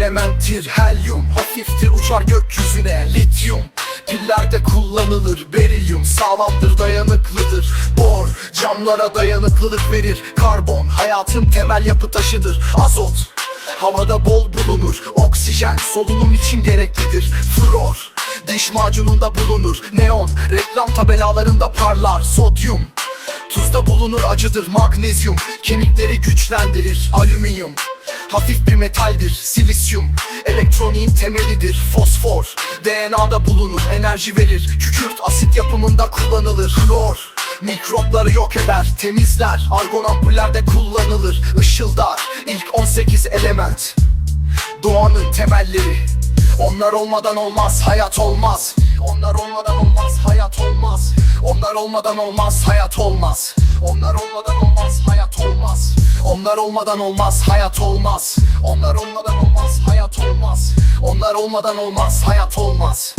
elementtir helyum. Hafiftir uçar gökyüzüne lityum. Pillerde kullanılır berilyum. Sağlamdır dayanıklıdır. Bor camlara dayanıklılık verir. Karbon hayatın temel yapı taşıdır. Azot havada bol bulunur. Oksijen solunum için gereklidir. Flor diş macununda bulunur. Neon reklam tabelalarında parlar. Sodyum Tuzda bulunur acıdır. Magnezyum Kemikleri güçlendirir. Alüminyum Hafif bir metaldir silisyum. Elektroniğin temelidir fosfor. DNA'da bulunur enerji verir. Kükürt asit yapımında kullanılır. Klor Mikropları yok eder, temizler. Argon ampullerde kullanılır Işıldar, ilk 18 element. Doğanın temelleri. Onlar olmadan olmaz, hayat olmaz. Onlar olmadan olmaz, hayat olmaz. Onlar olmadan olmaz, hayat olmaz. Onlar olmadan olmaz, hayat Onlar olmadan olmaz, hayat olmaz. Onlar olmadan olmaz, hayat olmaz. Onlar olmadan olmaz, hayat olmaz